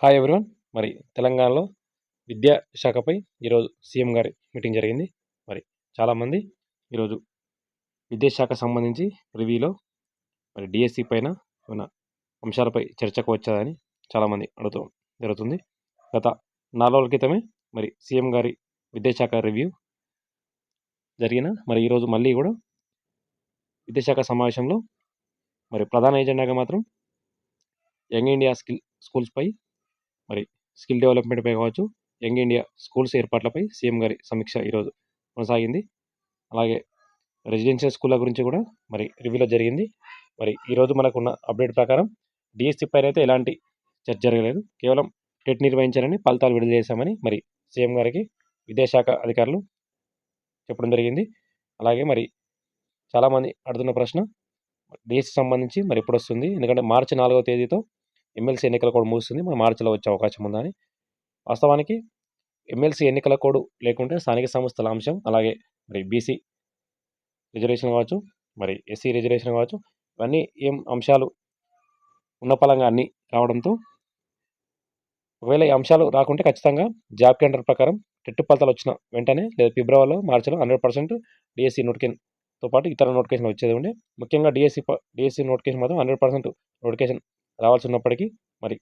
Hi everyone మరి తెలంగాణలో విద్యా శాఖపై ఈరోజు సీఎం గారి మీటింగ్ జరిగింది. మరి చాలామంది ఈరోజు విద్యాశాఖ సంబంధించి రివ్యూలో మరి డిఎస్సి పైన ఉన్న అంశాలపై చర్చకు వచ్చాదని చాలామంది అడుగుతూ జరుగుతుంది. గత నాలుగు రోజుల క్రితమే మరి సీఎం గారి విద్యాశాఖ రివ్యూ జరిగిన మరి ఈరోజు మళ్ళీ కూడా విద్యాశాఖ సమావేశంలో మరి ప్రధాన ఏజెండాగా మాత్రం యంగ్ ఇండియా స్కిల్ స్కూల్స్పై మరి స్కిల్ డెవలప్మెంట్పై కావచ్చు యంగ్ ఇండియా స్కూల్స్ ఏర్పాట్లపై సీఎం గారి సమీక్ష ఈరోజు కొనసాగింది. అలాగే రెసిడెన్షియల్ స్కూళ్ళ గురించి కూడా మరి రివ్యూలో జరిగింది. మరి ఈరోజు మనకున్న అప్డేట్ ప్రకారం డిఎస్సి పైన అయితే ఎలాంటి చర్చ జరగలేదు. కేవలం టెట్ నిర్వహించాలని ఫలితాలు విడుదల చేశామని మరి సీఎం గారికి విద్యాశాఖ అధికారులు చెప్పడం జరిగింది. అలాగే మరి చాలామంది అడుగుతున్న ప్రశ్న డిఎస్సి సంబంధించి మరి ఎప్పుడు వస్తుంది ఎందుకంటే మార్చి నాలుగవ తేదీతో ఎమ్మెల్సీ ఎన్నికల కోడ్ ముగుస్తుంది. మన మార్చిలో వచ్చే అవకాశం ఉందని. వాస్తవానికి ఎమ్మెల్సీ ఎన్నికల కోడ్ లేకుంటే స్థానిక సంస్థల అంశం అలాగే మరి బీసీ రిజర్వేషన్ కావచ్చు మరి ఎస్సీ రిజర్వేషన్ కావచ్చు ఇవన్నీ ఏం అంశాలు ఉన్న పలంగా అన్నీ రావడంతో ఒకవేళ ఈ అంశాలు రాకుంటే ఖచ్చితంగా జాబ్ క్యాండర్ ప్రకారం టెట్టు ఫలితాలు వచ్చిన వెంటనే లేదా ఫిబ్రవరిలో మార్చిలో హండ్రెడ్ పర్సెంట్ డిఎస్సి నోటికేషన్తో పాటు ఇతర నోటిఫికేషన్ వచ్చేది ఉండే. ముఖ్యంగా డిఎస్సి డిఎస్సి నోటిఫికేషన్ మాత్రం హండ్రెడ్ పర్సెంట్ నోటిఫికేషన్ రావాల్సి ఉన్నప్పటికీ మరి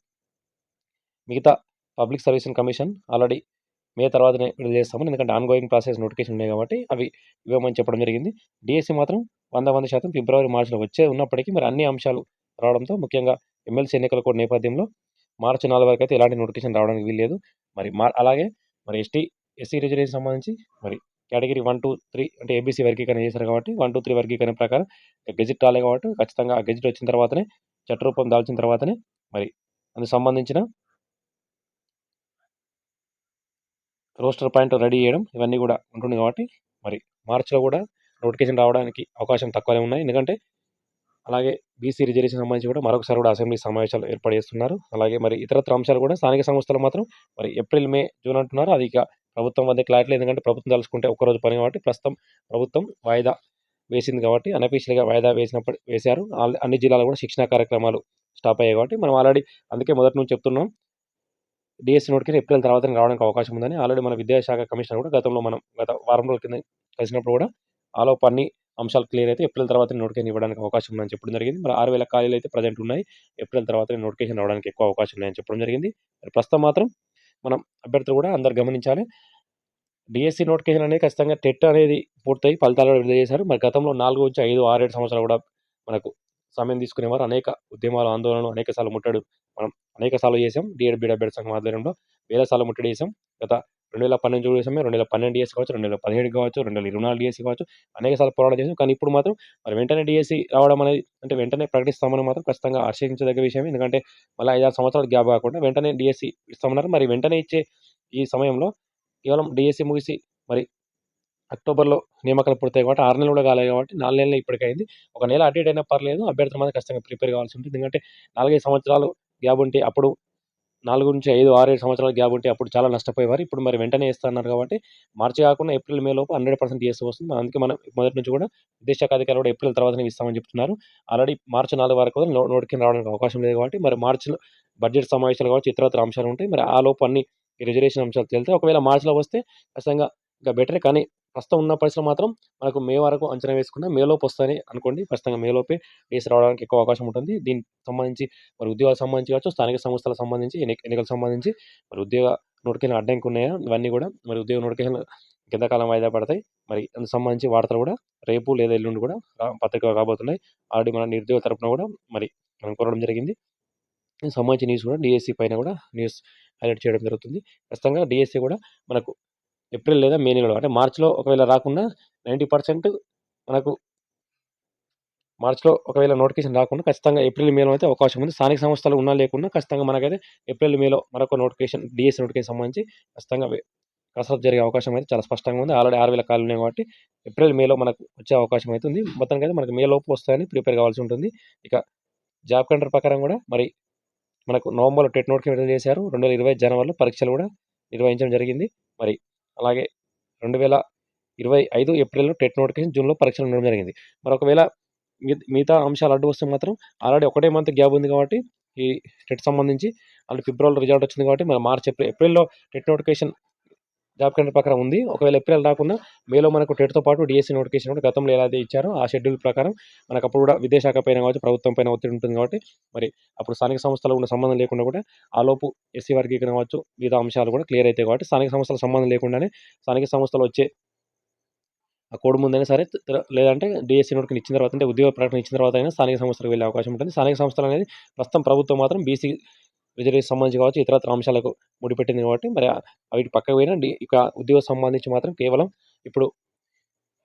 మిగతా public service commission already May తర్వాతనే విడుదల చేస్తాము ఎందుకంటే ఆన్గోయింగ్ ప్రాసెస్ నోటిఫికేషన్ ఉన్నాయి కాబట్టి అవి ఇవ్వమని చెప్పడం జరిగింది. డిఎస్సి మాత్రం వంద వంద శాతం ఫిబ్రవరి మార్చిలో వచ్చే ఉన్నప్పటికీ మరి అన్ని అంశాలు రావడంతో ముఖ్యంగా ఎమ్మెల్సీ ఎన్నికల కూడా నేపథ్యంలో మార్చి నాలుగు వరకు అయితే ఎలాంటి నోటిఫికేషన్ రావడానికి వీల్లేదు. మరి మా అలాగే మరి ఎస్టీ ఎస్సీ రిజర్వేషన్ సంబంధించి మరి కేటగిరీ వన్ టూ త్రీ అంటే ఏబీసీ వర్గీకరణ చేశారు కాబట్టి వన్ టూ త్రీ వర్గీకరణ ప్రకారం గెజిట్ రాలేదు కాబట్టి ఖచ్చితంగా ఆ గెజిట్ వచ్చిన తర్వాతనే చట్టరూపం దాల్చిన తర్వాతనే మరి అందుకు సంబంధించిన రోస్టర్ పాయింట్ రెడీ చేయడం ఇవన్నీ కూడా ఉంటుంది కాబట్టి మరి మార్చిలో కూడా నోటిఫికేషన్ రావడానికి అవకాశం తక్కువనే ఉన్నాయి. ఎందుకంటే అలాగే బీసీ రిజర్వేషన్ సంబంధించి కూడా మరొకసారి కూడా అసెంబ్లీ సమావేశాలు ఏర్పాటు చేస్తున్నారు. అలాగే మరి ఇతరత్ర అంశాలు కూడా స్థానిక సంస్థలు మాత్రం మరి ఏప్రిల్ మే జూన్ అంటున్నారు. అది ఇక ప్రభుత్వం వద్ద క్లారిటీ ఎందుకంటే ప్రభుత్వం తలుచుకుంటే ఒక్కరోజు పని కాబట్టి ప్రస్తుతం ప్రభుత్వం వాయిదా వేసింది కాబట్టి అనఫీషియల్గా వాయిదా వేసినప్పుడు వేశారు. అన్ని జిల్లాలో కూడా శిక్షణ కార్యక్రమాలు స్టాప్ అయ్యాయి కాబట్టి మనం ఆల్రెడీ అందుకే మొదటి నుంచి చెప్తున్నాం. డిఎస్సి నోటికి ఏప్రిల్ తర్వాత రావడానికి అవకాశం ఉందని ఆల్రెడీ మన విద్యాశాఖ కమిషనర్ కూడా గతంలో మనం గత వారం రోజుల కింద కలిసినప్పుడు కూడా ఆలోపు అన్ని అంశాలు క్లియర్ అయితే ఏప్రిల్ తర్వాత నోటిఫికేషన్ ఇవ్వడానికి అవకాశం ఉందని చెప్పడం జరిగింది. మరి ఆరు వేల ఖాళీలు అయితే ప్రజెంట్ ఉన్నాయి. ఏప్రిల్ తర్వాత నోటిఫికేషన్ రావడానికి ఎక్కువ అవకాశం ఉన్నాయని చెప్పడం జరిగింది. మరి ప్రస్తుతం మాత్రం మనం అభ్యర్థులు కూడా అందరు గమనించాలి. డిఎస్సి నోటిఫికేషన్ అనేది ఖచ్చితంగా టెట్ అనేది పూర్తయి ఫలితాలు విడుదల చేశారు. మరి గతంలో నాలుగు నుంచి ఐదు ఆరు ఏడు సంవత్సరాలు కూడా మనకు సమయం తీసుకునేవారు అనేక ఉద్యమాలు ఆందోళనలు అనేక సార్లు ముట్టడు. మనం అనేక సార్లు చేసాం డిఎడ్ బీడ్ అభ్యర్థి సంఘం ఆధ్వర్యంలో వేల సార్లు ముట్టడి చేసాం గత రెండు వేల పన్నెండు చేసాం రెండు వేల పన్నెండు డిఎస్సీ కావచ్చు రెండు వేల పదిహేడు కావచ్చు రెండు వేల ఇరవై నాలుగు డిఎస్సి కావచ్చు అనేక సార్లు పోరాటం చేసాం కానీ ఇప్పుడు మాత్రం మరి వెంటనే డిఎస్సి రావడం అనేది అంటే వెంటనే ప్రకటిస్తామని మాత్రం ఖచ్చితంగా హర్షించదగ్గ విషయం ఎందుకంటే మళ్ళీ ఐదారు సంవత్సరాలు గ్యాప్ కాకుండా వెంటనే డిఎస్సి ఇస్తామన్నారు. మరి వెంటనే ఇచ్చే ఈ సమయంలో కేవలం డిఎస్సి ముగిసి మరి అక్టోబర్లో నియామకాలు పూర్తయి కాబట్టి ఆరు నెలలు కూడా కాలేదు కాబట్టి నాలుగు నెలలు ఇప్పటికైంది. ఒక నెల అటు ఇటు అయినా పర్లేదు అభ్యర్థులు మాత్రం ఖచ్చితంగా ప్రిపేర్ కావాల్సి ఉంటుంది. ఎందుకంటే నాలుగైదు సంవత్సరాలు గ్యాప్ ఉంటే అప్పుడు నాలుగు నుంచి ఐదు ఆరు ఏడు సంవత్సరాల గ్యాప్ ఉంటే అప్పుడు చాలా నష్టపోయేవారు. ఇప్పుడు మరి వెంటనే ఇస్తున్నారు కాబట్టి మార్చి కాకుండా ఏప్రిల్ మే లోపు హండ్రెడ్ పర్సెంట్ డిఎస్సీ వస్తుంది. అందుకే మనం మొదటి నుంచి కూడా విదేశాఖ అధికారులు కూడా ఏప్రిల్ తర్వాతనే ఇస్తామని చెప్తున్నారు. ఆల్రెడీ మార్చి నాలుగు వరకు నోటికి రావడానికి అవకాశం లేదు కాబట్టి మరి మార్చిలో బడ్జెట్ సమావేశాలు కావచ్చు ఇతరత్ర అంశాలు ఉంటాయి. మరి ఆ లోపు అన్ని ఈ రిజర్వేషన్ అంశాలు తేలితే ఒకవేళ మార్చిలో వస్తే ఖచ్చితంగా ఇంకా బెటరే. కానీ ప్రస్తుతం ఉన్న పరిస్థితులు మాత్రం మనకు మే వరకు అంచనా వేసుకున్న మేలోపు వస్తాయని అనుకోండి. ఖచ్చితంగా మేలోపే డేస్ రావడానికి ఎక్కువ అవకాశం ఉంటుంది. దీనికి సంబంధించి మరి ఉద్యోగాలకు సంబంధించి కావచ్చు స్థానిక సంస్థలకు సంబంధించి ఎన్ని ఎన్నికలకు సంబంధించి మరి ఉద్యోగ నోటిఫికేషన్ అడ్డంకి ఉన్నాయా? ఇవన్నీ కూడా మరి ఉద్యోగ నోటిఫికేషన్ ఎంతకాలం వాయిదా పడతాయి. మరి అందుకు సంబంధించి వార్తలు కూడా రేపు లేదా ఎల్లుండి కూడా పత్రిక రాబోతున్నాయి. ఆల్రెడీ మన నిరుద్యోగ తరపున కూడా మరి మనం కోరడం జరిగింది. సంబంధించిన న్యూస్ కూడా డిఎస్సి పైన కూడా న్యూస్ హైలైట్ చేయడం జరుగుతుంది. ఖచ్చితంగా డిఎస్సి కూడా మనకు ఏప్రిల్ లేదా మే నెలలో అంటే మార్చిలో ఒకవేళ రాకుండా నైంటీ పర్సెంట్ మనకు మార్చిలో ఒకవేళ నోటిఫికేషన్ రాకుండా ఖచ్చితంగా ఏప్రిల్ మేలో అయితే అవకాశం ఉంది. స్థానిక సంస్థలు ఉన్నా లేకుండా ఖచ్చితంగా మనకైతే ఏప్రిల్ మేలో మరొక నోటిఫికేషన్ డిఎస్ నోటిఫికేషన్ సంబంధించి ఖచ్చితంగా కసరత్తు జరిగే అవకాశం అయితే చాలా స్పష్టంగా ఉంది. ఆల్రెడీ ఆరు వేల కాలు ఉన్నాయి కాబట్టి ఏప్రిల్ మేలో మనకు వచ్చే అవకాశం అయితే ఉంది. మొత్తానికి అయితే మనకు మే లోపు వస్తాయని ప్రిపేర్ కావాల్సి ఉంటుంది. ఇక జాబ్ కంటర్ ప్రకారం కూడా మరి మనకు నవంబర్లో టెట్ నోటిఫికేషన్ విడుదల చేశారు. రెండు వేల ఇరవై జనవరిలో పరీక్షలు కూడా నిర్వహించడం జరిగింది. మరి అలాగే రెండు వేల ఇరవై ఐదు ఏప్రిల్లో టెట్ నోటిఫికేషన్ జూన్లో పరీక్షలు ఉండడం జరిగింది. మరి ఒకవేళ మిగతా అంశాలు అడ్డు వస్తే మాత్రం ఆల్రెడీ ఒకటే మంత్ గ్యాప్ ఉంది కాబట్టి ఈ టెట్ సంబంధించి ఆల్రెడీ ఫిబ్రవరిలో రిజల్ట్ వచ్చింది కాబట్టి మరి మార్చ్ ఏప్రిల్ ఏప్రిల్లో టెట్ నోటిఫికేషన్ జాబ్ క్యాలెండర్ ప్రకారం ఉంది. ఒకవేళ ఏప్రిల్ రాకుండా మేలో మనకు టెట్తో పాటు డిఎస్సీ నోటిఫికేషన్ కూడా గతంలో ఎలా అయితే ఇచ్చారో ఆ షెడ్యూల్ ప్రకారం మనకు అప్పుడు కూడా విదేశాఖ పైన కావచ్చు ప్రభుత్వం పైన ఒత్తిడి ఉంటుంది కాబట్టి మరి అప్పుడు స్థానిక సంస్థలు ఉన్న సంబంధం లేకుండా కూడా ఆలోపు ఎస్సీ వర్గీకరణ కావచ్చు మిగతా అంశాలు కూడా క్లియర్ అవుతాయి కాబట్టి స్థానిక సంస్థల సంబంధం లేకుండానే స్థానిక సంస్థలు వచ్చే ఆ కోడ్ ముందైనా సరే లేదంటే డిఎస్సీ నోటికి ఇచ్చిన తర్వాత అంటే ఉద్యోగ ప్రకటన ఇచ్చిన తర్వాత అయినా స్థానిక సంస్థలకు వెళ్ళే అవకాశం ఉంటుంది. స్థానిక సంస్థలు అనేది ప్రస్తుతం ప్రభుత్వం మాత్రం బీసీ రిజర్వేషన్ సంబంధించి కావచ్చు ఇతరత్ర అంశాలకు ముడిపెట్టింది కాబట్టి మరి వీటి పక్కకు పోయినా ఇక ఉద్యోగం సంబంధించి మాత్రం కేవలం ఇప్పుడు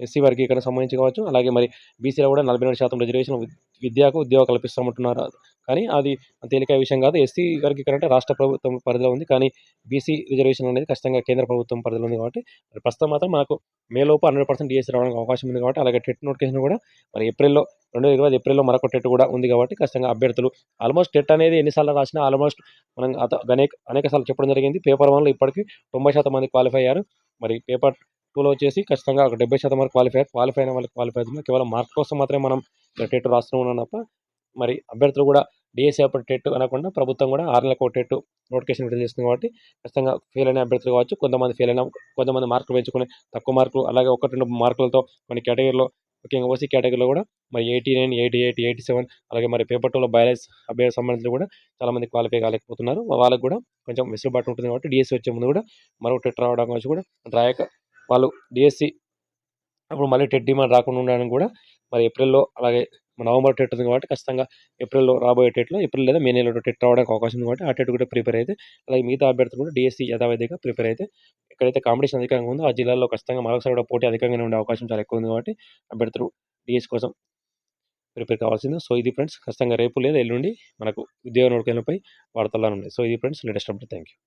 ఎస్సీ వర్గీకరణ సంబంధించి కావచ్చు. అలాగే మరి బీసీలో కూడా నలభై రెండు శాతం రిజర్వేషన్ విద్యకు ఉద్యోగం కల్పిస్తామంటున్నారు. కానీ అది తేలిక విషయం కాదు. ఎస్సీ వర్గీకరణ అంటే రాష్ట్ర ప్రభుత్వం పరిధిలో ఉంది. కానీ బీసీ రిజర్వేషన్ అనేది ఖచ్చితంగా కేంద్ర ప్రభుత్వం పరిధిలో ఉంది కాబట్టి మరి ప్రస్తుతం మాత్రం మనకు మేలోపు హండ్రెడ్ పర్సెంట్ డిఎస్సీ రావడానికి అవకాశం ఉంది కాబట్టి అలాగే టెట్ నోటిఫికేషన్ కూడా మరి ఏప్రిల్లో రెండు వేల ఇరవై ఏప్రిల్లో మరొక టెట్ కూడా ఉంది కాబట్టి ఖచ్చితంగా అభ్యర్థులు ఆల్మోస్ట్ టెట్ అనేది ఎన్నిసార్లు రాసినా ఆల్మోస్ట్ మనం అత అనేక అనేక సార్లు చెప్పడం జరిగింది. పేపర్ వన్లో ఇప్పటికీ తొంభై శాతం మంది క్వాలిఫై అయ్యారు. మరి పేపర్ టూలో వచ్చేసి ఖచ్చితంగా ఒక డెబ్బై శాతం వరకు క్వాలిఫై క్వాలిఫై అయిన వాళ్ళకి క్వాలిఫై అవుతుంది. కేవలం మార్క్ కోసం మాత్రమే మనం టెట్ రాస్తూ ఉన్నాం తప్ప మరి అభ్యర్థులు కూడా డిఎస్సీ అప్పుడు టెట్ అనకుండా ప్రభుత్వం కూడా ఆరు నెలలకు టెట్ నోటిఫికేషన్ విడుదల చేస్తుంది కాబట్టి ఖచ్చితంగా ఫెయిల్ అయిన అభ్యర్థులు కావచ్చు కొంతమంది ఫెయిల్ అయిన కొంతమంది మార్కులు పెంచుకుని తక్కువ మార్కులు అలాగే ఒకటి రెండు మార్కులతో కొన్ని కేటగిరీలో ముఖ్యంగా ఓసీ కేటగిరీలో కూడా మరి eighty nine eighty eight eighty seven అలాగే మరి పేపర్ టూలో బయాలజీ అభ్యర్థి సంబంధించి కూడా చాలామంది క్వాలిఫై కాలేకపోతున్నారు. వాళ్ళకి కూడా కొంచెం వెసులుబాటు ఉంటుంది కాబట్టి డిఎస్సీ వచ్చే ముందు కూడా మరో టెట్ రావడం వచ్చి కూడా రాయక వాళ్ళు డిఎస్సీ అప్పుడు మళ్ళీ టెట్ డిమాండ్ రాకుండా ఉండడానికి కూడా మరి ఏప్రిల్లో అలాగే నవంబర్ టెట్ ఉంది కాబట్టి ఖచ్చితంగా ఏప్రిల్లో రాబోయే టెట్లో ఏప్రిల్ లేదా మే నెలలో టెట్ రావడానికి అవకాశం ఉంది కాబట్టి ఆ టెట్ కూడా ప్రిపేర్ అయితే అలాగే మిగతా అభ్యర్థులు కూడా డిఎస్సి యథావిధిగా ప్రిపేర్ అయితే ఎక్కడైతే కాంపిటీషన్ అధికంగా ఉందో ఆ జిల్లాలో ఖచ్చితంగా మరొకసారి కూడా పోటీ అధికంగానే ఉండే అవకాశం చాలా ఎక్కువ ఉంది కాబట్టి అభ్యర్థులు డిఎస్సి కోసం ప్రిపేర్ కావాల్సింది. సో ఇది ఫ్రెండ్స్ ఖచ్చితంగా రేపు లేదా ఎల్లుండి మనకు ఉద్యోగ నోటిఫికేషన్పై వార్తల్లో ఉన్నాయి. సో ఇది friends latest update. Thank you